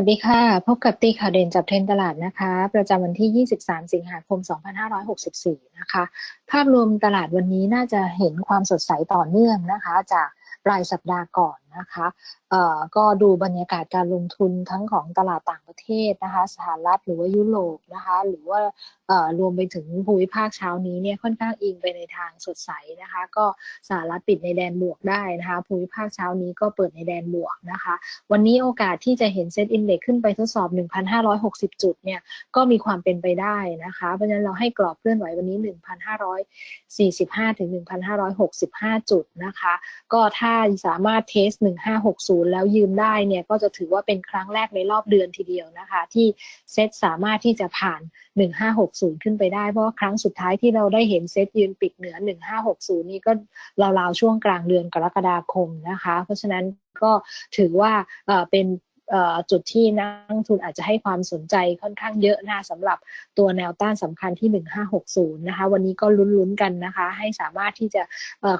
วัสดีค่ะ พบกับตีข่าวเด่นจับเทรนตลาดนะคะ ประจำวันที่ 23 สิงหาคม 2564 นะคะ ภาพรวมตลาดวันนี้น่าจะเห็นความสดใสต่อเนื่องนะคะ จากปลายสัปดาห์ก่อนนะคะก็ดูบรรยากาศการลงทุนทั้งของตลาดต่างประเทศนะคะสหรัฐหรือว่ายุโรปนะคะหรือว่ารวมไปถึงภูมิภาคเช้านี้เนี่ยค่อนข้างอิงไปในทางสดใสนะคะก็สหรัฐปิดในแดนบวกได้นะคะภูมิภาคเช้านี้ก็เปิดในแดนบวกนะคะวันนี้โอกาสที่จะเห็นเซ็ตอินเด็กขึ้นไปทดสอบ 1,560 จุดเนี่ยก็มีความเป็นไปได้นะคะเพราะฉะนั้นเราให้กรอบเคลื่อนไหววันนี้ 1,545ถึง1,565 จุดนะคะก็ถ้าสามารถเทส 1560แล้วยืมได้เนี่ยก็จะถือว่าเป็นครั้งแรกในรอบเดือนทีเดียวนะคะ ที่เซตสามารถที่จะผ่าน 1560 ขึ้นไปได้ เพราะครั้งสุดท้ายที่เราได้เห็นเซตยืนปิดเหนือ 1560 นี่ก็ราวๆช่วงกลางเดือนกรกฎาคมนะคะ เพราะฉะนั้นก็ถือว่าเป็น จุดที่นักทุนอาจจะให้ความสนใจค่อนข้างเยอะนะสำหรับตัวแนวต้านสำคัญที่ 1560 นะคะ วันนี้ก็ลุ้นๆกันนะคะ ให้สามารถที่จะ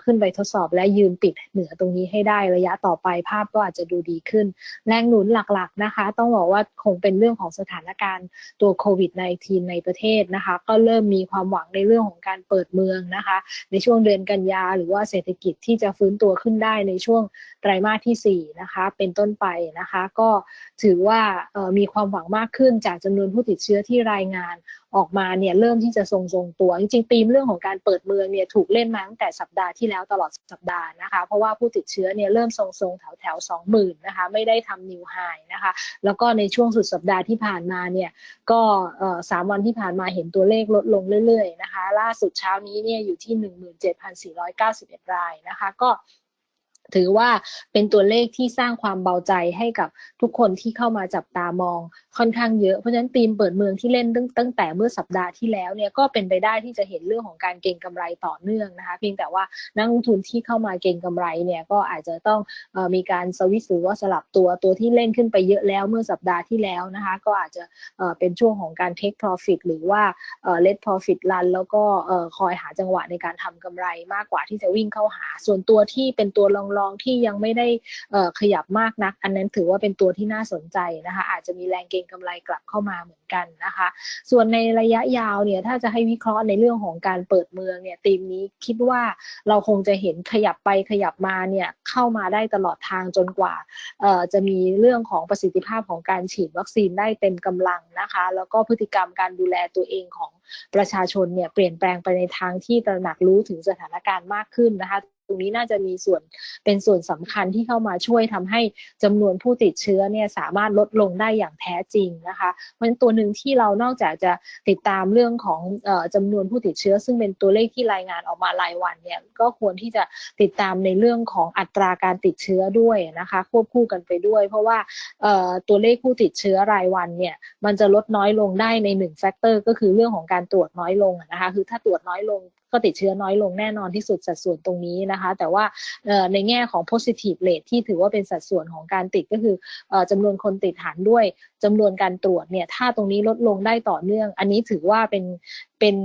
ขึ้นไปทดสอบและยืนปิดเหนือตรงนี้ให้ได้ระยะต่อไปภาพก็อาจจะดูดีขึ้น แรงหนุนหลักๆนะคะ ต้องบอกว่าคงเป็นเรื่องของสถานการณ์ตัวโควิด -19 ในประเทศนะคะ ก็เริ่มมีความหวังในเรื่องของการเปิดเมืองนะคะ ในช่วงเดือนกันยาหรือว่าเศรษฐกิจที่จะฟื้นตัวขึ้นได้ในช่วงไตรมาสที่4นะคะเป็นต้นไปนะคะ ก็ถือว่ามีความหวังมากขึ้นจากจำนวนผู้ติดเชื้อที่รายงานออกมาเนี่ยเริ่มที่จะทรงทรงตัว จริงๆธีมเรื่องของการเปิดเมืองเนี่ยถูกเล่นมาตั้งแต่สัปดาห์ที่แล้วตลอดสัปดาห์นะคะ เพราะว่าผู้ติดเชื้อเนี่ยเริ่มทรงทรงแถวแถวสองหมื่นนะคะไม่ได้ทำนิวไฮนะคะ แล้วก็ในช่วงสุดสัปดาห์ที่ผ่านมาเนี่ยก็สามวันที่ผ่านมาเห็นตัวเลขลดลงเรื่อยๆนะคะ ล่าสุดเช้านี้เนี่ยอยู่ที่ 17,491 รายนะคะ ก็ ถือว่าเป็นตัวเลขที่สร้างความเบาใจให้กับทุกคนที่เข้ามาจับตามองค่อนข้างเยอะ เพราะฉะนั้นธีมเปิดเมืองที่เล่นตั้งตั้งแต่เมื่อสัปดาห์ที่แล้วเนี่ยก็เป็นไปได้ที่จะเห็นเรื่องของการเก็งกำไรต่อเนื่องนะคะเพียงแต่ว่านักลงทุนที่เข้ามาเก็งกำไรเนี่ยก็อาจจะต้องอมีการสวิสหรือว่าสลับตัวตัวที่เล่นขึ้นไปเยอะแล้วเมื่อสัปดาห์ที่แล้วนะคะก็อาจจะเป็นช่วงของการ take profit หรือว่า let profit run แล้วก็คอยหาจังหวะในการทำกำไรมากกว่าที่จะวิ่งเข้าหา ส่วนตัวที่เป็นตัวลองรองที่ยังไม่ได้ขยับมากนัก อันนั้นถือว่าเป็นตัวที่น่าสนใจนะคะ อาจจะมีแรงเก็งกำไรกลับเข้ามาเหมือนกันนะคะ ส่วนในระยะยาวเนี่ยถ้าจะให้วิเคราะห์ในเรื่องของการเปิดเมืองเนี่ยธีมนี้คิดว่าเราคงจะเห็นขยับไปขยับมาเนี่ยเข้ามาได้ตลอดทางจนกว่าจะมีเรื่องของประสิทธิภาพของการฉีดวัคซีนได้เต็มกำลังนะคะ แล้วก็พฤติกรรมการดูแลตัวเองของประชาชนเนี่ยเปลี่ยนแปลงไปในทางที่ตระหนักรู้ถึงสถานการณ์มากขึ้นนะคะ ตรงนี้น่าจะมีส่วนเป็นส่วนสำคัญที่เข้ามาช่วยทำให้จำนวนผู้ติดเชื้อเนี่ยสามารถลดลงได้อย่างแท้จริงนะคะมันตัวหนึ่งที่เรานอกจากจะติดตามเรื่องของอจำนวนผู้ติดเชื้อ ซึ่งเป็นตัวเลขที่รายงานออกมารายวันเนี่ยก็ควรที่จะติดตามในเรื่องของอัตราการติดเชื้อด้วยนะคะควบคู่กันไปด้วย เพราะว่าตัวเลขผู้ติดเชื้อรายวันเนี่ยมันจะลดน้อยลงได้ในหนึ่งแฟกเตอร์ก็คือเรื่องของการตรวจน้อยลงนะคะคือถ้าตรวจน้อยลง ก็ติดเชื้อน้อยลงแน่นอนที่สุดสัดส่วนตรงนี้นะคะ แต่ว่าในแง่ของ positive rate ที่ถือว่าเป็นสัดส่วนของการติดก็คือจำนวนคนติดหารด้วยจำนวนการตรวจเนี่ยถ้าตรงนี้ลดลงได้ต่อเนื่อง อันนี้ถือว่าเป็นเป็น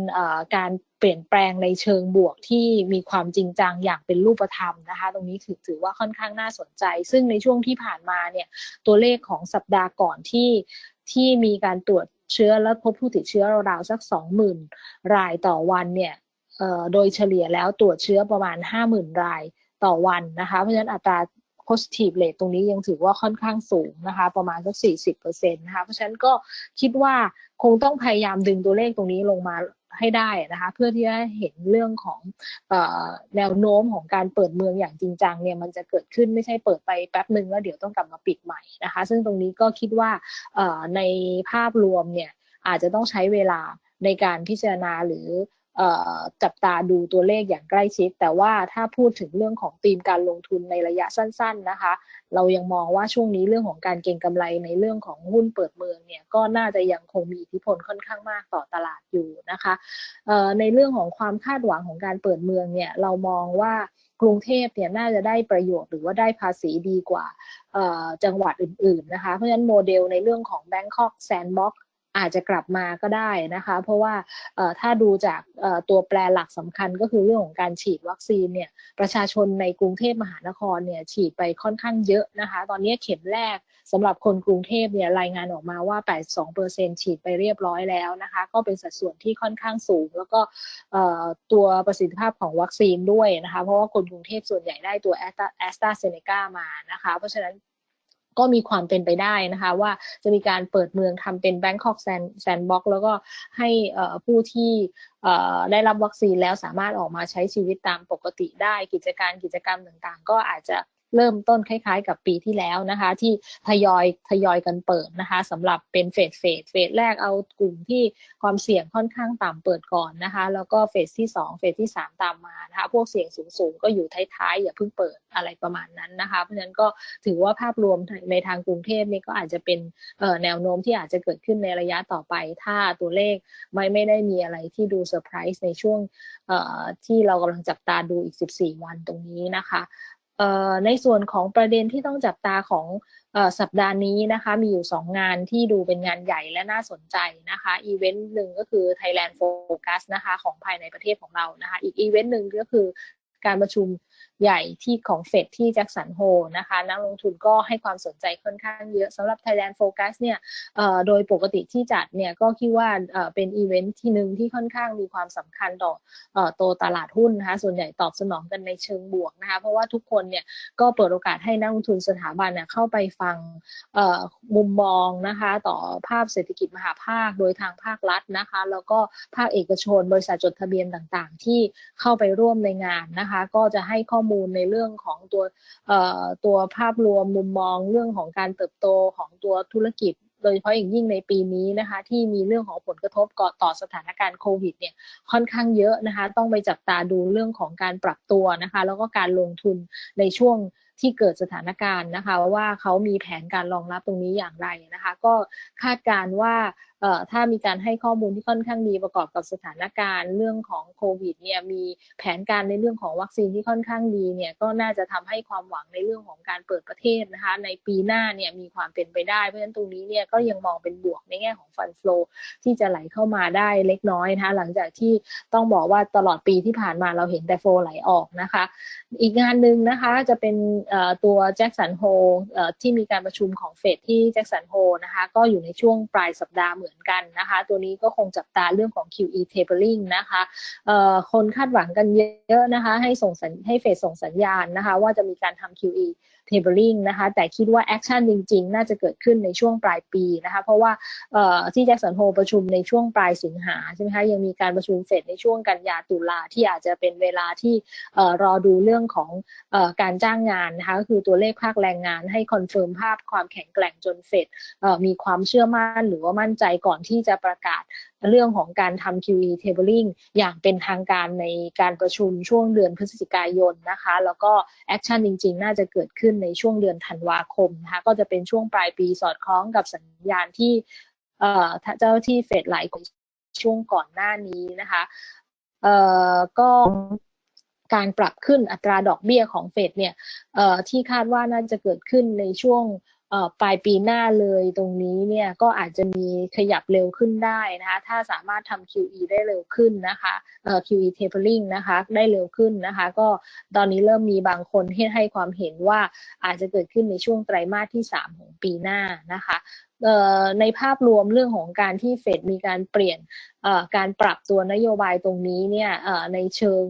การเปลี่ยนแปลงในเชิงบวกที่มีความจริงจังอย่างเป็นรูปธรรมนะคะ ตรงนี้ถือถือว่าค่อนข้างน่าสนใจ ซึ่งในช่วงที่ผ่านมาเนี่ยตัวเลขของสัปดาห์ก่อนที่ที่มีการตรวจเชื้อและพบผู้ติดเชื้อราวๆสักสองหมื่นรายต่อวันเนี่ย โดยเฉลี่ยแล้วตรวจเชื้อประมาณ 50,000 รายต่อวันนะคะ เพราะฉะนั้นอัตรา positive rate ตรงนี้ยังถือว่าค่อนข้างสูงนะคะ ประมาณสัก 40%นะคะ เพราะฉะนั้นก็คิดว่าคงต้องพยายามดึงตัวเลขตรงนี้ลงมาให้ได้นะคะ เพื่อที่จะเห็นเรื่องของอแนวโน้มของการเปิดเมืองอย่างจริงจังเนี่ยมันจะเกิดขึ้นไม่ใช่เปิดไปแป๊บหนึ่งแล้วเดี๋ยวต้องกลับมาปิดใหม่นะคะ ซึ่งตรงนี้ก็คิดว่าในภาพรวมเนี่ยอาจจะต้องใช้เวลาในการพิจารณาหรือ จับตาดูตัวเลขอย่างใกล้ชิด แต่ว่าถ้าพูดถึงเรื่องของธีมการลงทุนในระยะสั้น ๆนะคะ เรายังมองว่าช่วงนี้เรื่องของการเก็งกำไรในเรื่องของหุ้นเปิดเมืองเนี่ยก็น่าจะยังคงมีอิทธิพลค่อนข้างมากต่อตลาดอยู่นะคะในเรื่องของความคาดหวังของการเปิดเมืองเนี่ยเรามองว่ากรุงเทพเนี่ยน่าจะได้ประโยชน์หรือว่าได้ภาษีดีกว่าจังหวัดอื่นๆนะคะเพราะฉะนั้นโมเดลในเรื่องของ Bangkok Sandbox อาจจะกลับมาก็ได้นะคะ เพราะว่าถ้าดูจากตัวแปรหลักสำคัญก็คือเรื่องของการฉีดวัคซีนเนี่ยประชาชนในกรุงเทพมหานครเนี่ยฉีดไปค่อนข้างเยอะนะคะ ตอนนี้เข็มแรกสำหรับคนกรุงเทพเนี่ยรายงานออกมาว่า 82%ฉีดไปเรียบร้อยแล้วนะคะ ก็เป็นสัดส่วนที่ค่อนข้างสูง แล้วก็ตัวประสิทธิภาพของวัคซีนด้วยนะคะ เพราะว่าคนกรุงเทพส่วนใหญ่ได้ตัวแอสตราเซเนกามานะคะ เพราะฉะนั้น ก็มีความเป็นไปได้นะคะ ว่าจะมีการเปิดเมืองทำเป็น Bangkok Sand Box แล้วก็ให้ผู้ที่ได้รับวัคซีนแล้วสามารถออกมาใช้ชีวิตตามปกติได้ กิจการกิจกรรมต่างๆ ก็อาจจะ เริ่มต้นคล้ายๆ กับปีที่แล้วนะคะ ที่ทยอยทยอยกันเปิดนะคะสำหรับเป็นเฟสเฟสเฟสแรกเอากลุ่มที่ความเสี่ยงค่อนข้างต่ำเปิดก่อนนะคะ แล้วก็เฟสที่ 2 เฟสที่ 3 ตามมานะคะพวกเสี่ยงสูงๆ ก็อยู่ท้ายๆ อย่าเพิ่งเปิดอะไรประมาณนั้นนะคะ เพราะฉะนั้นก็ถือว่าภาพรวมในทางกรุงเทพนี่ก็อาจจะเป็นแนวโน้มที่อาจจะเกิดขึ้นในระยะต่อไปถ้าตัวเลขไม่ไม่ได้มีอะไรที่ดูเซอร์ไพรส์ในช่วงที่เรากำลังจับตาดูอีก 14 วันตรงนี้นะคะ ในส่วนของประเด็นที่ต้องจับตาของสัปดาห์นี้นะคะ มีอยู่ 2 งานที่ดูเป็นงานใหญ่และน่าสนใจนะคะอีเวนต์หนึ่งก็คือ Thailand Focus นะคะของภายในประเทศของเรานะคะ อีกอีเวนต์หนึ่งก็คือ การประชุมใหญ่ที่ของเฟดที่แจ็คสันโฮนะคะนักลงทุนก็ให้ความสนใจค่อนข้างเยอะสำหรับ Thailand Focus เนี่ยโดยปกติที่จัดเนี่ยก็คิดว่าเป็นอีเวนท์ที่หนึ่งที่ค่อนข้างมีความสำคัญต่อโตตลาดหุ้นนะคะส่วนใหญ่ตอบสนองกันในเชิงบวกนะคะเพราะว่าทุกคนเนี่ยก็เปิดโอกาสให้นักลงทุนสถาบันเนี่ยเข้าไปฟังมุมมองนะคะต่อภาพเศรษฐกิจมหาภาคโดยทางภาครัฐนะคะแล้วก็ภาคเอกชน บริษัทจดทะเบียนต่างๆ ที่เข้าไปร่วมในงานนะคะก็จะให้ข้อมูลในเรื่องของตัวตัวภาพรวมมุมมองเรื่องของการเติบโตของตัวธุรกิจโดยเฉพาะอย่างยิ่งในปีนี้นะคะ ที่มีเรื่องของผลกระทบก่อต่อสถานการณ์โควิดเนี่ยค่อนข้างเยอะนะคะ ต้องไปจับตาดูเรื่องของการปรับตัวนะคะ แล้วก็การลงทุนในช่วงที่เกิดสถานการณ์นะคะ ว่าเขามีแผนการรองรับตรงนี้อย่างไรนะคะ ก็คาดการว่า ถ้ามีการให้ข้อมูลที่ค่อนข้างดีประกอบกับสถานการณ์เรื่องของโควิดเนี่ยมีแผนการในเรื่องของวัคซีนที่ค่อนข้างดีเนี่ยก็น่าจะทำให้ความหวังในเรื่องของการเปิดประเทศนะคะในปีหน้าเนี่ยมีความเป็นไปได้ เพราะฉะนั้นตรงนี้เนี่ยก็ยังมองเป็นบวกในแง่ของฟันฟลูที่จะไหลเข้ามาได้เล็กน้อยนะคะหลังจากที่ต้องบอกว่าตลอดปีที่ผ่านมาเราเห็นแต่โฟไหลออกนะคะ อีกงานหนึ่งนะคะจะเป็นตัวแจ็คสันโฮที่มีการประชุมของเฟดที่แจ็คสันโฮนะคะก็อยู่ในช่วงปลายสัปดาห์เหมือนกันนะคะ ตัวนี้ก็คงจับตาเรื่องของ QE tapering นะคะคนคาดหวังกันเยอะนะคะ ให้ส่งให้เฟดส่งสัญญาณนะคะ ว่าจะมีการทำ QE tabering นะคะแต่คิดว่าแอคชั่นจริง ๆ น่าจะเกิดขึ้นในช่วงปลายปีนะคะเพราะว่าที่แจ็คสันโฮประชุมในช่วงปลายสิงหาใช่ไหมคะยังมีการประชุมเสร็จในช่วงกันยาตุลาที่อาจจะเป็นเวลาที่รอดูเรื่องของการจ้างงานนะคะก็คือตัวเลขภาคแรงงานให้คอนเฟิร์มภาพความแข็งแกร่งจนเฟดมีความเชื่อมั่นหรือว่ามั่นใจก่อนที่จะประกาศเรื่องของการทำ QE tabling อย่างเป็นทางการในการประชุมช่วงเดือนพฤศจิกายนนะคะ แล้วก็แอคชั่นจริง ๆ น่าจะเกิดขึ้นในช่วงเดือนธันวาคมนะคะก็จะเป็นช่วงปลายปีสอดคล้องกับสัญญาณที่เจ้าที่เฟดหลายช่วงก่อนหน้านี้นะคะก็การปรับขึ้นอัตราดอกเบี้ยของเฟดเนี่ยที่คาดว่าน่าจะเกิดขึ้นในช่วง ปลายปีหน้าเลยตรงนี้เนี่ยก็อาจจะมีขยับเร็วขึ้นได้นะคะถ้าสามารถทำ QE ได้เร็วขึ้นนะคะ QE tapering นะคะได้เร็วขึ้นนะคะ ก็ตอนนี้เริ่มมีบางคนให้ให้ความเห็นว่าอาจจะเกิดขึ้นในช่วงไตรมาสที่ 3 ของปีหน้านะคะในภาพรวมเรื่องของการที่เฟดมีการเปลี่ยนการปรับตัวนโยบายตรงนี้เนี่ยในเชิง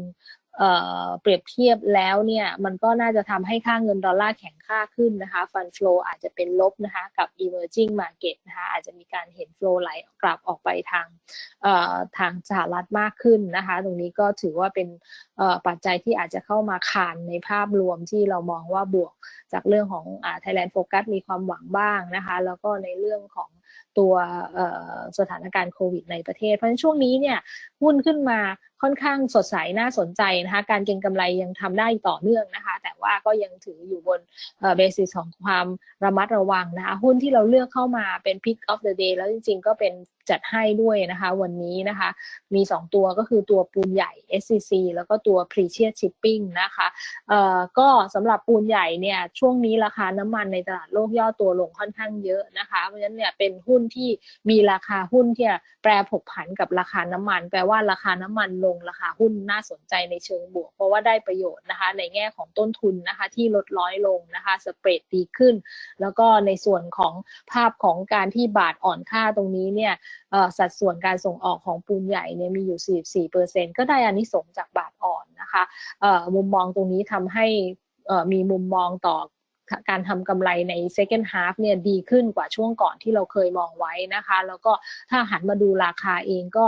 เปรียบเทียบแล้วเนี่ยมันก็น่าจะทำให้ค่าเงินดอลลาร์แข็งค่าขึ้นนะคะฟันฟลูอาจจะเป็นลบนะคะกับ emerging market นะคะอาจจะมีการเห็นฟลูไหลกลับออกไปทางทางสหรัฐมากขึ้นนะคะตรงนี้ก็ถือว่าเป็นปัจจัยที่อาจจะเข้ามาคานในภาพรวมที่เรามองว่าบวกจากเรื่องของ Thailand Focus มีความหวังบ้างนะคะแล้วก็ในเรื่องของตัวสถานการณ์โควิดในประเทศ เพราะฉะนั้นช่วงนี้เนี่ยหุ้นขึ้นมา ค่อนข้างสดใสน่าสนใจนะคะการเก็งกำไรยังทำได้ต่อเนื่องนะคะ แต่ว่าก็ยังถืออยู่บนเบสิสของความระมัดระวังนะคะหุ้นที่เราเลือกเข้ามาเป็น pick of the day แล้วจริงๆ ก็เป็นจัดให้ด้วยนะคะ วันนี้นะคะ มี 2 ตัวก็คือตัวปูนใหญ่ SCC แล้วก็ตัว Precious Shipping นะคะเอ่อก็สำหรับปูนใหญ่เนี่ยช่วงนี้ราคาน้ำมันในตลาดโลกย่อตัวลงค่อนข้างเยอะนะคะ เพราะฉะนั้นเนี่ยเป็นหุ้นที่มีราคาหุ้นที่แปรผกผันกับราคาน้ำมัน แปลว่าราคาน้ำมันลงราคาหุ้นน่าสนใจในเชิงบวก เพราะว่าได้ประโยชน์นะคะ ในแง่ของต้นทุนนะคะที่ลดร้อยลงนะคะสเปรดดีขึ้น แล้วก็ในส่วนของภาพของการที่บาทอ่อนค่าตรงนี้เนี่ยสัดส่วนการส่งออกของปูนใหญ่เนี่ยมีอยู่ 44%ก็ได้อานิสงจากบาทอ่อนนะคะมุมมองตรงนี้ทำให้มีมุมมองต่อ การทำกำไรใน second half เนี่ยดีขึ้นกว่าช่วงก่อนที่เราเคยมองไว้นะคะ แล้วก็ถ้าหันมาดูราคาเองก็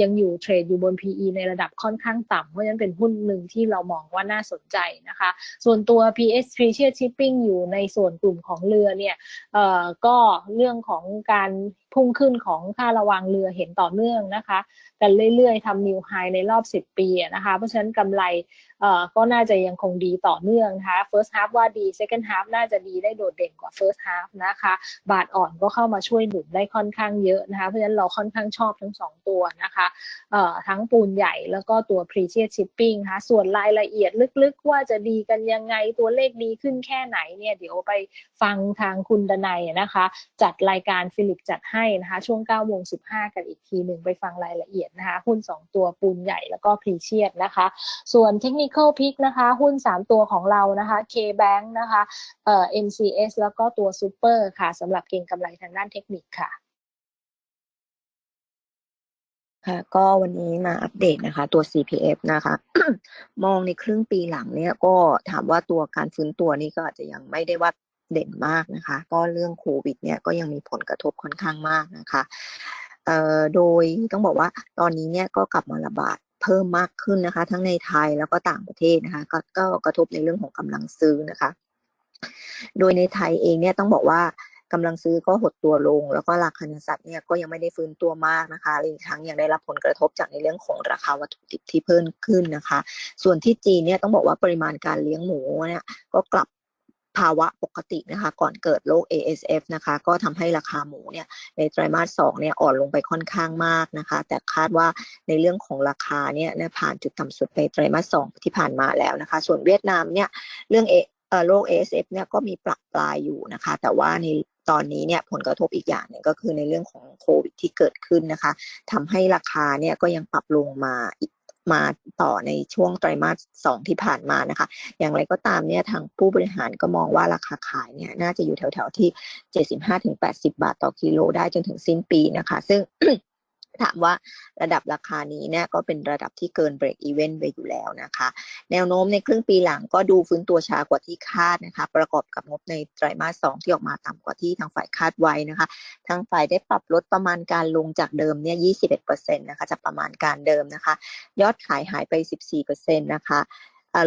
ยังอยู่เทรดอยู่บน PE ในระดับค่อนข้างต่ำเพราะฉะนั้นเป็นหุ้นหนึ่งที่เรามองว่าน่าสนใจนะคะ ส่วนตัว PS Precious Shipping อยู่ในส่วนกลุ่มของเรือเนี่ยก็เรื่องของการพุ่งขึ้นของค่าระวังเรือเห็นต่อเนื่องนะคะกันเรื่อยๆทำนิวไฮในรอบ 10 ปีนะคะ เพราะฉะนั้นกำไรก็น่าจะยังคงดีต่อเนื่องนะคะ first half ว่าดี second half น่าจะดีได้โดดเด่นกว่า first half นะคะ บาทอ่อนก็เข้ามาช่วยหนุนได้ค่อนข้างเยอะนะคะ เพราะฉะนั้นเราค่อนข้างชอบทั้ง 2 ตัวนะคะทั้งปูนใหญ่แล้วก็ตัว Precious Shipping นะคะส่วนรายละเอียดลึกๆ ว่าจะดีกันยังไงตัวเลขดีขึ้นแค่ไหนเนี่ยเดี๋ยวไปฟังทางคุณดนัยนะคะ จัดรายการฟิลิปจัดให้นะคะ ช่วง9โมง15 กันอีกทีหนึ่งไปฟังรายละเอียดนะคะหุ้น 2 ตัวปูนใหญ่แล้วก็ Precious นะคะ ส่วนเทคนิ Technical Pick นะคะ หุ้น 3 ตัวของเรานะคะ K-Bank นะคะเอ่อ MCS แล้วก็ตัว Super ค่ะสำหรับเก็งกำไรทางด้านเทคนิคค่ะค่ะก็วันนี้มาอัปเดตนะคะ ตัว CPF นะคะ มองในครึ่งปีหลังเนี่ยก็ถามว่าตัวการฟื้นตัวนี่ก็อาจจะยังไม่ได้ว่าเด่นมากนะคะ ก็เรื่องโควิดเนี่ยก็ยังมีผลกระทบค่อนข้างมากนะคะเอ่อโดยต้องบอกว่าตอนนี้เนี่ยก็กลับมาระบาด เพิ่มมากขึ้นนะคะ ทั้งในไทยแล้วก็ต่างประเทศนะคะก็ก็กระทบในเรื่องของกำลังซื้อนะคะ โดยในไทยเองเนี่ยต้องบอกว่ากำลังซื้อก็หดตัวลง แล้วก็ราคาเนื้อสัตว์เนี่ยก็ยังไม่ได้ฟื้นตัวมากนะคะอีกทั้งยังได้รับผลกระทบจากในเรื่องของราคาวัตถุดิบที่เพิ่มขึ้นนะคะ ส่วนที่จีนเนี่ยต้องบอกว่าปริมาณการเลี้ยงหมูเนี่ยก็กลับ ภาวะปกตินะคะก่อนเกิดโรค ASF นะคะก็ทำให้ราคาหมูเนี่ยในไตรมาสสองเนี่ยอ่อนลงไปค่อนข้างมากนะคะ แต่คาดว่าในเรื่องของราคาเนี่ยผ่านจุดต่ำสุดในไตรมาสสองที่ผ่านมาแล้วนะคะ ส่วนเวียดนามเนี่ยเรื่องโรค ASF เนี่ยก็มีปรับปลายอยู่นะคะ แต่ว่าในตอนนี้เนี่ยผลกระทบอีกอย่างหนึ่งก็คือในเรื่องของโควิดที่เกิดขึ้นนะคะทำให้ราคาเนี่ยก็ยังปรับลงมาอีก มาต่อในช่วงไตรมาสสองที่ผ่านมานะคะ อย่างไรก็ตามเนี่ยทางผู้บริหารก็มองว่าราคาขายเนี่ยน่าจะอยู่แถวๆที่ 75-80 บาทต่อกิโลได้จนถึงสิ้นปีนะคะ ซึ่ง ถามว่าระดับราคานี้เนี่ยก็เป็นระดับที่เกินเบรกอีเวนต์ไปอยู่แล้วนะคะ แนวโน้มในครึ่งปีหลังก็ดูฟื้นตัวช้ากว่าที่คาดนะคะ ประกอบกับงบในไตรมาสสองที่ออกมาต่ำกว่าที่ทางฝ่ายคาดไว้นะคะ ทางฝ่ายได้ปรับลดประมาณการลงจากเดิมเนี่ย21%นะคะจากประมาณการเดิมนะคะ ยอดขายหายไป 14%นะคะ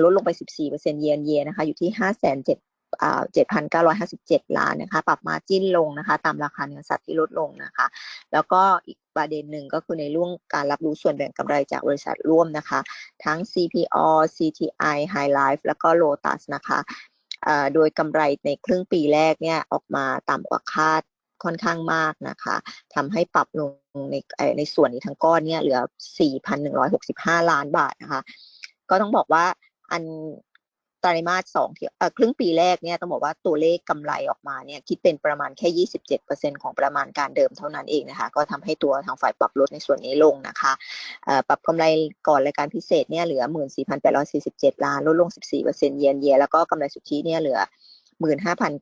ลดลงไป 14%เยนเยนะคะ อยู่ที่5 7 0 0 7,957 ล้านนะคะปรับมาจิ้นลงนะคะ ตามราคาเนื้อสัตว์ที่ลดลงนะคะ แล้วก็อีกประเด็นหนึ่งก็คือในเรื่องการรับรู้ส่วนแบ่งกำไรจากบริษัทร่วมนะคะ ทั้ง CPO CTI High Life แล้วก็ Lotus นะคะโดยกำไรในครึ่งปีแรกเนี่ยออกมาต่ำกว่าคาดค่อนข้างมากนะคะทำให้ปรับลงในในส่วนนี้ทั้งก้อนเนี่ยเหลือ 4,165 ล้านบาทนะคะ ก็ต้องบอกว่าอัน ไตรมาสสองที่ครึ่งปีแรกเนี่ยต้องบอกว่าตัวเลขกำไรออกมาเนี่ยคิดเป็นประมาณแค่ 27%ของประมาณการเดิมเท่านั้นเองนะคะ ก็ทำให้ตัวทางฝ่ายปรับลดในส่วนนี้ลงนะคะปรับกำไรก่อนรายการพิเศษเนี่ยเหลือ 14,847 ล้านลดลง 14%เยนเยแล้วก็กำไรสุทธิเนี่ยเหลือ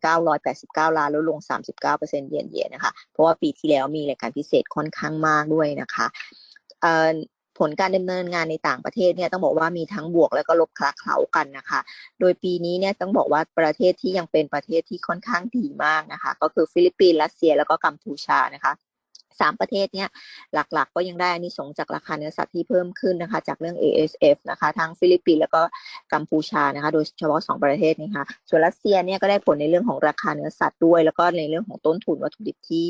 15,989 ล้านลดลง 39%เยนเยนะคะ เพราะว่าปีที่แล้วมีรายการพิเศษค่อนข้างมากด้วยนะคะ ผลการดำเนินงานในต่างประเทศเนี่ยต้องบอกว่ามีทั้งบวกแล้วก็ลบคลาเคล้ากันนะคะ โดยปีนี้เนี่ยต้องบอกว่าประเทศที่ยังเป็นประเทศที่ค่อนข้างดีมากนะคะ ก็คือฟิลิปปินส์รัสเซียแล้วก็กัมพูชานะคะ สามประเทศเนี่ยหลักๆ ก็ยังได้อานิสงส์จากราคาเนื้อสัตว์ที่เพิ่มขึ้นนะคะ จากเรื่อง ASF นะคะทั้งฟิลิปปินส์แล้วก็กัมพูชานะคะ โดยเฉพาะสองประเทศนี้ค่ะส่วนรัสเซียเนี่ยก็ได้ผลในเรื่องของราคาเนื้อสัตว์ด้วย แล้วก็ในเรื่องของต้นทุนวัตถุดิบที่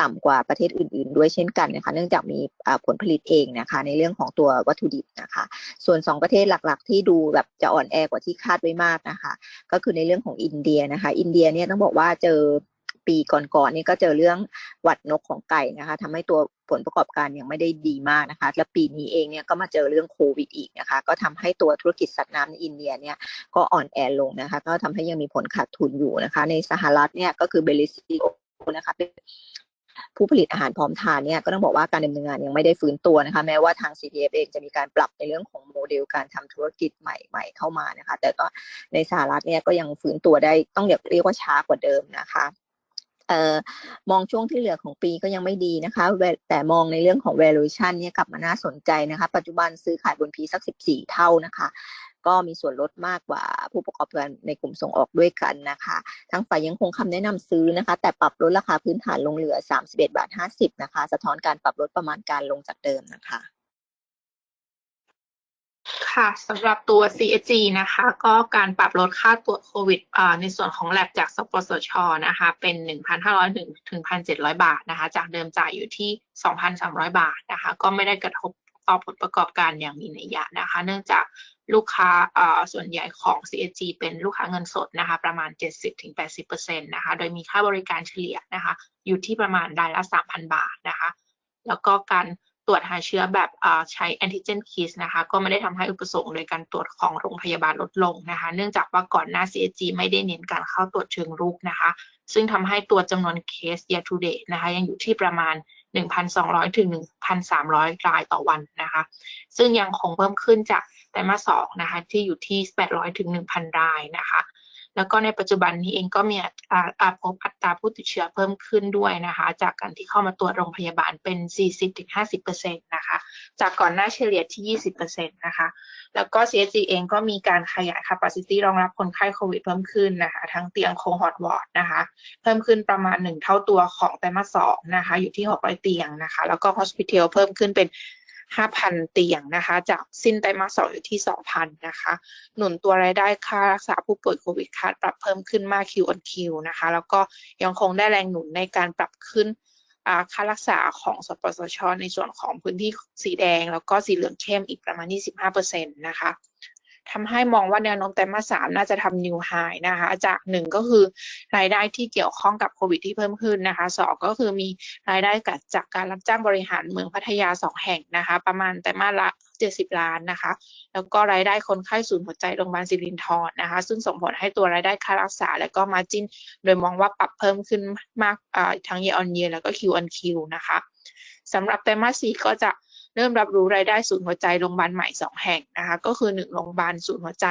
ต่ำกว่าประเทศอื่น ๆ ด้วยเช่นกันนะคะ เนื่องจากมีผลผลิตเองนะคะ ในเรื่องของตัววัตถุดิบนะคะ ส่วน 2 ประเทศหลักๆ ที่ดูแบบจะอ่อนแอกว่าที่คาดไว้มากนะคะ ก็คือในเรื่องของอินเดียนะคะ อินเดียเนี่ยต้องบอกว่าเจอ ปีก่อนๆนี่ก็เจอเรื่องหวัดนกของไก่นะคะทำให้ตัวผลประกอบการยังไม่ได้ดีมากนะคะ และปีนี้เองเนี่ยก็มาเจอเรื่องโควิดอีกนะคะ ก็ทำให้ตัวธุรกิจสัตว์น้ำในอินเดียเนี่ยก็อ่อนแอลงนะคะ ก็ทำให้ยังมีผลขาดทุนอยู่นะคะ ในสหรัฐเนี่ยก็คือเบลิซิโอนะคะเป็นผู้ผลิตอาหารพร้อมทานเนี่ยก็ต้องบอกว่าการดำเนินงานยังไม่ได้ฟื้นตัวนะคะ แม้ว่าทาง CPF เองจะมีการปรับในเรื่องของโมเดลการทำธุรกิจใหม่ ๆ เข้ามานะคะ แต่ก็ในสหรัฐเนี่ยก็ยังฟื้นตัวได้ต้องเรียกว่าช้ากว่าเดิมนะคะ เอ่อมองช่วงที่เหลือของปีก็ยังไม่ดีนะคะ แต่มองในเรื่องของ valuation เนี่ยกลับมาน่าสนใจนะคะ ปัจจุบันซื้อขายบนพีสัก 14 เท่านะคะ ก็มีส่วนลดมากกว่าผู้ประกอบการในกลุ่มส่งออกด้วยกันนะคะ ทั้งฝ่ายยังคงคำแนะนำซื้อนะคะ แต่ปรับลดราคาพื้นฐานลงเหลือ 31 บาท 50 นะคะ สะท้อนการปรับลดประมาณการลงจากเดิมนะคะ ค่ะสำหรับตัว CSG นะคะ ก็การปรับลดค่าตรวจโควิดในส่วนของแลบจากสปสชนะคะ เป็น 1,500ถึงถึง1,700 บาทนะคะ จากเดิมจ่ายอยู่ที่ 2,300 บาทนะคะ ก็ไม่ได้กระทบต่อผลประกอบการอย่างมีนัยยะนะคะ เนื่องจากลูกค้าส่วนใหญ่ของ CSG เป็นลูกค้าเงินสดนะคะ ประมาณ 70-80%นะคะ โดยมีค่าบริการเฉลี่ยนะคะ อยู่ที่ประมาณรายละ 3,000 บาทนะคะ แล้วก็การ ตรวจหาเชื้อแบบใช้แอนติเจนคิสนะคะ ก็ไม่ได้ทำให้อุปสงค์โดยการตรวจของโรงพยาบาลลดลงนะคะ เนื่องจากว่าก่อนหน้า CSG ไม่ได้เน้นการเข้าตรวจเชิงรุกนะคะ ซึ่งทำให้ตัวจำนวนเคส year to date นะคะ ยังอยู่ที่ประมาณ 1,200 ถึง 1,300 รายต่อวันนะคะ ซึ่งยังคงเพิ่มขึ้นจากไตรมาส2นะคะ ที่อยู่ที่ 800 ถึง 1,000 รายนะคะ แล้วก็ในปัจจุบันนี้เองก็มีอาพบอัตราผู้ติดเชื้อเพิ่มขึ้นด้วยนะคะ จากการที่เข้ามาตรวจโรงพยาบาลเป็น 40-50%นะคะ จากก่อนหน้าเฉลี่ยที่ 20%นะคะ แล้วก็ CSG เองก็มีการขยาย capacity รองรับคนไข้โควิดเพิ่มขึ้นนะคะ ทั้งเตียงโคฮอตวอร์ดนะคะ เพิ่มขึ้นประมาณ 1 เท่าตัวของไตรมาส2นะคะ อยู่ที่ 600 เตียงนะคะ แล้วก็ hospital เพิ่มขึ้นเป็น 5,000 เตียงนะคะ จากสิ้นไตรมาสสองอยู่ที่ 2,000 นะคะ หนุนตัวรายได้ค่ารักษาผู้ป่วยโควิดคาดปรับเพิ่มขึ้นมาก Q on Q นะคะ แล้วก็ยังคงได้แรงหนุนในการปรับขึ้นค่ารักษาของสปสช ในส่วนของพื้นที่สีแดง แล้วก็สีเหลืองเข้มอีกประมาณ25%นะคะ ทำให้มองว่าแนวโน้มไตรมาสสามน่าจะทำนิวไฮนะคะ จากหนึ่งก็คือรายได้ที่เกี่ยวข้องกับโควิดที่เพิ่มขึ้นนะคะสองก็คือมีรายได้กับจากการรับจ้างบริหารเมืองพัทยาสองแห่งนะคะ ประมาณไตรมาสละ70 ล้านนะคะ แล้วก็รายได้คนไข้ศูนย์หัวใจโรงพยาบาลสิรินทรนะคะ ซึ่งส่งผลให้ตัวรายได้ค่ารักษา และก็มาจิ้น โดยมองว่าปรับเพิ่มขึ้นมากทั้ง year on year แล้วก็ Q on Q นะคะสำหรับไตรมาสสี่ก็จะ เริ่มรับรู้รายได้ศูนย์หัวใจโรงพยาบาลใหม่2แห่งนะคะก็คือ1โรงพยาบาลศูนย์หัวใจ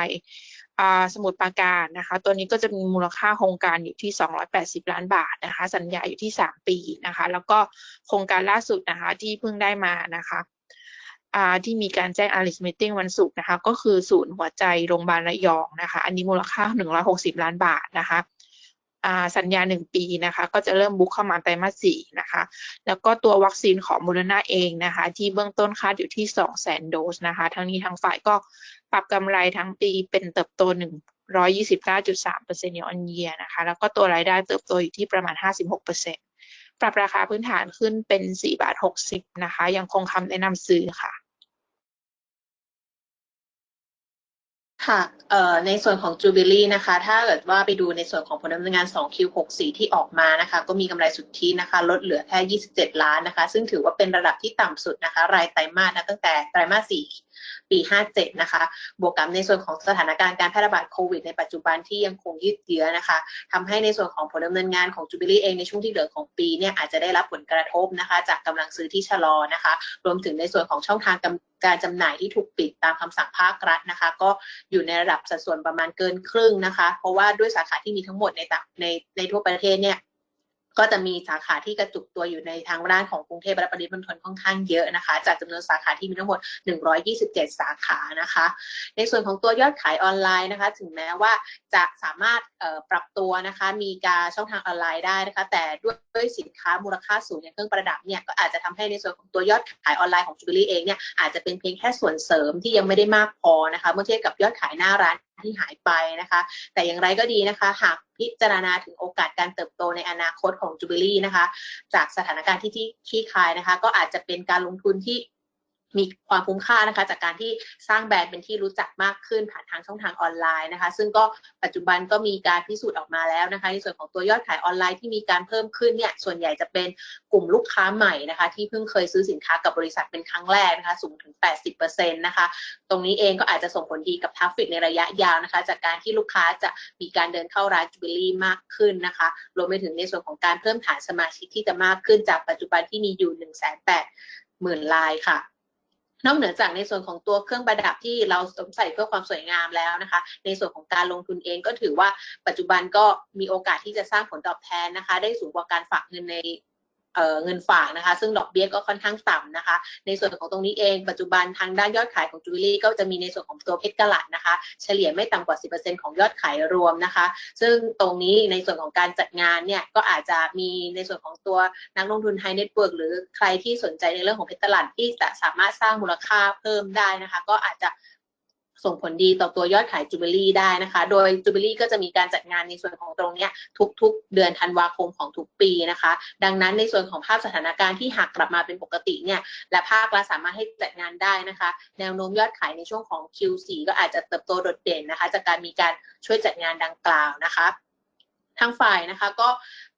สมุทรปราการนะคะตัวนี้ก็จะมีมูลค่าโครงการอยู่ที่ 280 ล้านบาทนะคะสัญญาอยู่ที่ 3 ปีนะคะแล้วก็โครงการล่าสุดนะคะที่เพิ่งได้มานะคะที่มีการแจ้งอาริสมิติ้งวันศุกร์นะคะก็คือศูนย์หัวใจโรงพยาบาลระยองนะคะอันนี้มูลค่า 160 ล้านบาทนะคะ สัญญาหนึ่งปีนะคะ ก็จะเริ่มบุ๊กเข้ามาไตรมาสสี่นะคะ แล้วก็ตัววัคซีนของโมเดอร์นาเองนะคะ ที่เบื้องต้นคาดอยู่ที่ 2 0 0 0 0 0 โดสนะคะ ทั้งนี้ทั้งฝ่ายก็ปรับกำไรทั้งปีเป็นเติบโต 129.3%เยออนเยียนะคะ แล้วก็ตัวรายได้เติบโตอยู่ที่ประมาณ 56%ปรับราคาพื้นฐานขึ้นเป็น 4 บาท 60 นะคะ ยังคงคำแนะนำซื้อค่ะ ค่ะในส่วนของ Jubilee นะคะ ถ้าเกิดว่าไปดูในส่วนของผลดำเนินงาน 2Q64 ที่ออกมานะคะ ก็มีกำไรสุทธินะคะ ลดเหลือแค่ 27 ล้านนะคะ ซึ่งถือว่าเป็นระดับที่ต่ำสุดนะคะ รายไตรมาสนะตั้งแต่ไตรมาส4 ปี 57 นะคะ บวกกับในส่วนของสถานการณ์การแพร่ระบาดโควิดในปัจจุบันที่ยังคงยืดเยื้อนะคะทำให้ในส่วนของผลดำเนินงานของจูบิลี่เองในช่วงที่เหลือของปีเนี่ยอาจจะได้รับผลกระทบนะคะ จากกำลังซื้อที่ชะลอนะคะ รวมถึงในส่วนของช่องทางการจำหน่ายที่ถูกปิดตามคำสั่งภาครัฐนะคะ ก็อยู่ในระดับสัดส่วนประมาณเกินครึ่งนะคะ เพราะว่าด้วยสาขาที่มีทั้งหมดในในในทั่วประเทศเนี่ย ก็จะมีสาขาที่กระจุกตัวอยู่ในทางด้านของกรุงเทพและปริมณฑลค่อนข้างเยอะนะคะ จากจำนวนสาขาที่มีทั้งหมด 127 สาขานะคะ ในส่วนของตัวยอดขายออนไลน์นะคะ ถึงแม้ว่าจะสามารถปรับตัวนะคะ มีการช่องทางออนไลน์ได้นะคะ แต่ด้วยสินค้ามูลค่าสูงอย่างเครื่องประดับเนี่ยก็อาจจะทำให้ในส่วนของตัวยอดขายออนไลน์ของจูเบลี่เองเนี่ยอาจจะเป็นเพียงแค่ส่วนเสริมที่ยังไม่ได้มากพอนะคะ เมื่อเทียบกับยอดขายหน้าร้าน ที่หายไปนะคะ แต่อย่างไรก็ดีนะคะ หากพิจารณาถึงโอกาสการเติบโตในอนาคตของจูเบลี่นะคะ จากสถานการณ์ที่ที่ขี้คายนะคะ ก็อาจจะเป็นการลงทุนที่ มีความคุ้มค่านะคะ จากการที่สร้างแบรนด์เป็นที่รู้จักมากขึ้นผ่านทางช่องทางออนไลน์นะคะ ซึ่งก็ปัจจุบันก็มีการพิสูจน์ออกมาแล้วนะคะ ในส่วนของตัวยอดขายออนไลน์ที่มีการเพิ่มขึ้นเนี่ยส่วนใหญ่จะเป็นกลุ่มลูกค้าใหม่นะคะ ที่เพิ่งเคยซื้อสินค้ากับบริษัทเป็นครั้งแรกนะคะ สูงถึง 80%นะคะ ตรงนี้เองก็อาจจะส่งผลดีกับทราฟฟิกในระยะยาวนะคะ จากการที่ลูกค้าจะมีการเดินเข้าร้านจูเบลี่มากขึ้นนะคะรวมไปถึงในส่วนของการเพิ่มฐานสมาชิกที่จะมากขึ้นจากปัจจุบันที่มีอยู่1 8 0 0 0 0รายค่ะ นอกเหนือจากในส่วนของตัวเครื่องประดับที่เราสวมใส่เพื่อความสวยงามแล้วนะคะ ในส่วนของการลงทุนเองก็ถือว่าปัจจุบันก็มีโอกาสที่จะสร้างผลตอบแทนนะคะ ได้สูงกว่าการฝากเงินใน เงินฝากนะคะ ซึ่งดอกเบี้ยก็ค่อนข้างต่ำนะคะ ในส่วนของตรงนี้เองปัจจุบันทางด้านยอดขายของจูเวลรี่ก็จะมีในส่วนของตัวเพชรกะลัดนะคะ เฉลี่ยไม่ต่ำกว่า 10%ของยอดขายรวมนะคะ ซึ่งตรงนี้ในส่วนของการจัดงานเนี่ยก็อาจจะมีในส่วนของตัวนักลงทุนไฮเน็ตเวิร์กหรือใครที่สนใจในเรื่องของเพชรกะลัดที่จะสามารถสร้างมูลค่าเพิ่มได้นะคะ ก็อาจจะ ส่งผลดีต่อตัวยอดขายจูเบลี่ได้นะคะ โดยจูเบลี่ก็จะมีการจัดงานในส่วนของตรงนี้ทุกๆ เดือนธันวาคมของทุกปีนะคะ ดังนั้นในส่วนของภาพสถานการณ์ที่หากกลับมาเป็นปกติเนี่ยและภาครัฐสามารถให้จัดงานได้นะคะ แนวโน้มยอดขายในช่วงของ Q4 ก็อาจจะเติบโตโดดเด่นนะคะ จากการมีการช่วยจัดงานดังกล่าวนะคะทางฝ่ายนะคะก็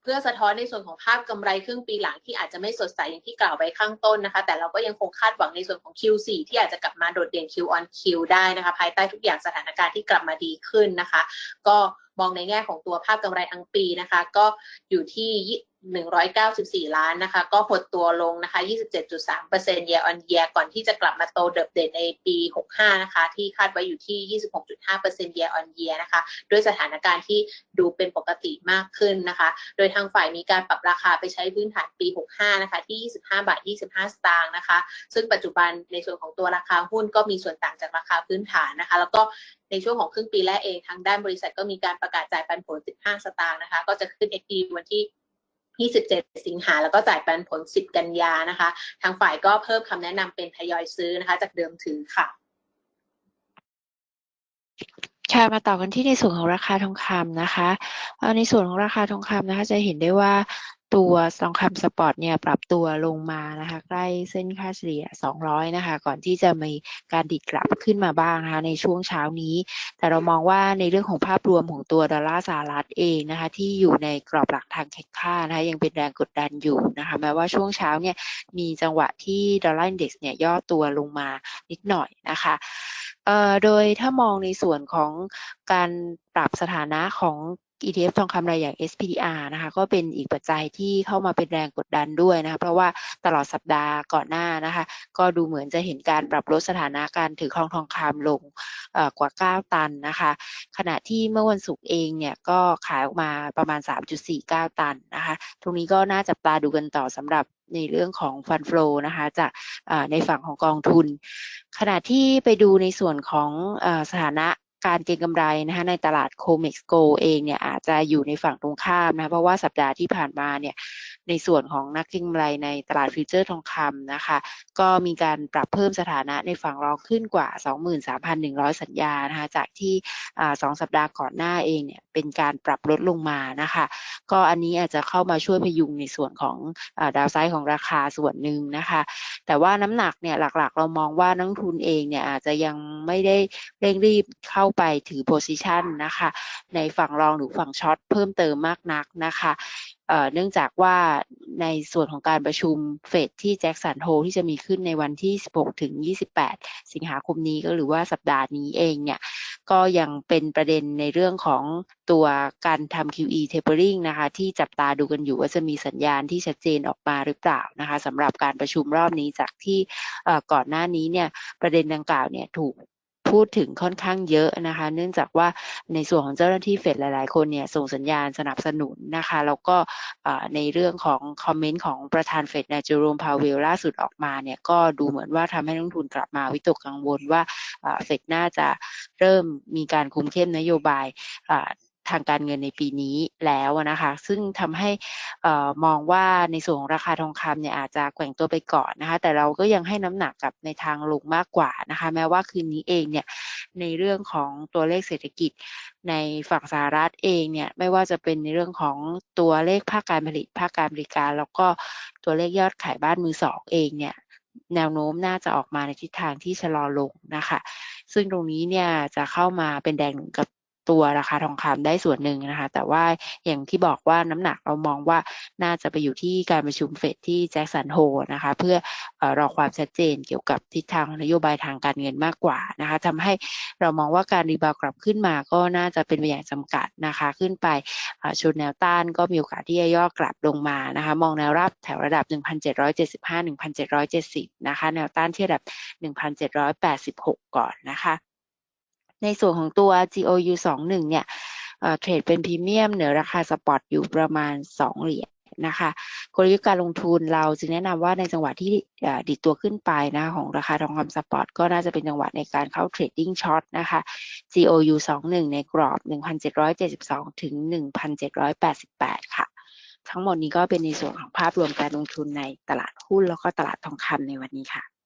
พื่อสะท้อนในส่วนของภาพกำไรครึ่งปีหลังที่อาจจะไม่สดใสอย่างที่กล่าวไปข้างต้นนะคะ แต่เราก็ยังคงคาดหวังในส่วนของ Q4 ที่อาจจะกลับมาโดดเด่น Q on Q ได้นะคะ ภายใต้ทุกอย่างสถานการณ์ที่กลับมาดีขึ้นนะคะ ก็มองในแง่ของตัวภาพกำไรทั้งปีนะคะ ก็อยู่ที่194 ล้านนะคะ ก็หดตัวลงนะคะ 27.3% year on year ก่อนที่จะกลับมาโตเดิบเด่นในปี 65 นะคะ ที่คาดไว้อยู่ที่ 26.5% year on year นะคะ ด้วยสถานการณ์ที่ดูเป็นปกติมากขึ้นนะคะ โดยทางฝ่ายมีการปรับราคาไปใช้พื้นฐานปี 65 นะคะ ที่ 25 บาท 25 สตางค์นะคะ ซึ่งปัจจุบันในส่วนของตัวราคาหุ้นก็มีส่วนต่างจากราคาพื้นฐานนะคะ แล้วก็ในช่วงของครึ่งปีแรกเองทางด้านบริษัทก็มีการประกาศจ่ายปันผล 15 สตางค์นะคะ ก็จะขึ้น XD วันที่ 27 สิงหาแล้วก็จ่ายปันผล 10 กันยานะคะ ทางฝ่ายก็เพิ่มคำแนะนำเป็นทยอยซื้อนะคะ จากเดิมถือค่ะค่ะมาต่อกันที่ในส่วนของราคาทองคำนะคะในส่วนของราคาทองคำนะคะ จะเห็นได้ว่า ตัวทองคำสปอร์ตเนี่ยปรับตัวลงมานะคะใกล้เส้นค่าเฉลี่ย 200 นะคะ ก่อนที่จะมีการดิดกลับขึ้นมาบ้างนะคะในช่วงเช้านี้ แต่เรามองว่าในเรื่องของภาพรวมของตัวดอลลาร์สหรัฐเองนะคะที่อยู่ในกรอบหลักทางแข่งค่านะคะยังเป็นแรงกดดันอยู่นะคะแม้ว่าช่วงเช้าเนี่ยมีจังหวะที่ดอลลาร์อินเด็กซ์เนี่ยย่อตัวลงมานิดหน่อยนะคะ โดยถ้ามองในส่วนของการปรับสถานะของ ETF ทองคำรายใหญ่ SPDR นะคะก็เป็นอีกปัจจัยที่เข้ามาเป็นแรงกดดันด้วยนะคะเพราะว่าตลอดสัปดาห์ก่อนหน้านะคะ ก็ดูเหมือนจะเห็นการปรับลดสถานะการถือครองทองคำลงกว่า 9 ตันนะคะ ขณะที่เมื่อวันศุกร์เองเนี่ยก็ขายออกมาประมาณ 3.49 ตันนะคะ ตรงนี้ก็น่าจับตาดูกันต่อสำหรับ ในเรื่องของฟันฟลอนะคะจากในฝั่งของกองทุน ขณะที่ไปดูในส่วนของสถานะ การเก็งกำไรนะคะในตลาด COMEX Go เองเนี่ยอาจจะอยู่ในฝั่งตรงข้ามนะเพราะว่าสัปดาห์ที่ผ่านมาเนี่ยในส่วนของนักเก็งกำไรในตลาดฟิวเจอร์ทองคำนะคะก็มีการปรับเพิ่มสถานะในฝั่งรองขึ้นกว่า 23,100 สัญญานะคะจากที่สองสัปดาห์ก่อนหน้าเองเนี่ยเป็นการปรับลดลงมานะคะก็อันนี้อาจจะเข้ามาช่วยพยุงในส่วนของดาวไซด์ของราคาส่วนหนึ่งนะคะแต่ว่าน้ำหนักเนี่ยหลักๆ เรามองว่านักทุนเองเนี่ยอาจจะยังไม่ได้เร่งรีบเข้าไปถือโพซิชันนะคะ ในฝั่งรองหรือฝั่งช็อตเพิ่มเติมมากนักนะคะเนื่องจากว่าในส่วนของการประชุมเฟดที่แจ็คสันโฮที่จะมีขึ้นในวันที่ 16 ถึง 28 สิงหาคมนี้ก็หรือว่าสัปดาห์นี้เองเนี่ยก็ยังเป็นประเด็นในเรื่องของตัวการทำ QE tapering นะคะ ที่จับตาดูกันอยู่ว่าจะมีสัญญาณที่ชัดเจนออกมาหรือเปล่านะคะสำหรับการประชุมรอบนี้จากที่ก่อนหน้านี้เนี่ยประเด็นดังกล่าวเนี่ยถูก พูดถึงค่อนข้างเยอะนะคะ เนื่องจากว่าในส่วนของเจ้าหน้าที่เฟดหลาย ๆ คนเนี่ยส่งสัญญาณสนับสนุนนะคะ แล้วก็ในเรื่องของคอมเมนต์ของประธานเฟดนายเจอโรมพาเวลล่าสุดออกมาเนี่ยก็ดูเหมือนว่าทำให้นักลงทุนกลับมาวิตกกังวลว่าเฟดน่าจะเริ่มมีการคุมเข้มนโยบาย ทางการเงินในปีนี้แล้วนะคะ ซึ่งทำให้มองว่าในส่วนของราคาทองคำเนี่ยอาจจะแกว่งตัวไปก่อนนะคะ แต่เราก็ยังให้น้ำหนักกับในทางลงมากกว่านะคะ แม้ว่าคืนนี้เองเนี่ยในเรื่องของตัวเลขเศรษฐกิจในฝั่งสหรัฐเองเนี่ยไม่ว่าจะเป็นในเรื่องของตัวเลขภาคการผลิตภาคการบริการ แล้วก็ตัวเลขยอดขายบ้านมือสองเองเนี่ยแนวโน้มน่าจะออกมาในทิศทางที่ชะลอลงนะคะ ซึ่งตรงนี้เนี่ยจะเข้ามาเป็นแดงหนุนกับ ตัวราคาทองคำได้ส่วนหนึ่งนะคะ แต่ว่าอย่างที่บอกว่าน้ำหนักเรามองว่าน่าจะไปอยู่ที่การประชุมเฟดที่แจ็คสันโฮนะคะ เพื่อรอความชัดเจนเกี่ยวกับทิศทางนโยบายทางการเงินมากกว่านะคะทำให้เรามองว่าการรีบาวกลับขึ้นมาก็น่าจะเป็นไปอย่างจำกัดนะคะ ขึ้นไปชนแนวต้านก็มีโอกาสที่จะย่อกลับลงมานะคะ มองแนวรับแถวระดับ 1,775-1,770 นะคะ แนวต้านที่ระดับ 1,786 ก่อนนะคะ ในส่วนของตัว GOU 21เนี่ยเทรดเป็นพรีเมียมเหนือราคาสปอตอยู่ประมาณ 2 เหรียญนะคะกลยุทธ์การลงทุนเราจึงแนะนำว่าในจังหวะที่ดิดตัวขึ้นไปนะของราคาทองคำสปอตก็น่าจะเป็นจังหวะในการเข้าเทรดดิ้งช็อตนะคะ GOU 21ในกรอบ 1,772 ถึง 1,788 ค่ะ ทั้งหมดนี้ก็เป็นในส่วนของภาพรวมการลงทุนในตลาดหุ้นแล้วก็ตลาดทองคำในวันนี้ค่ะ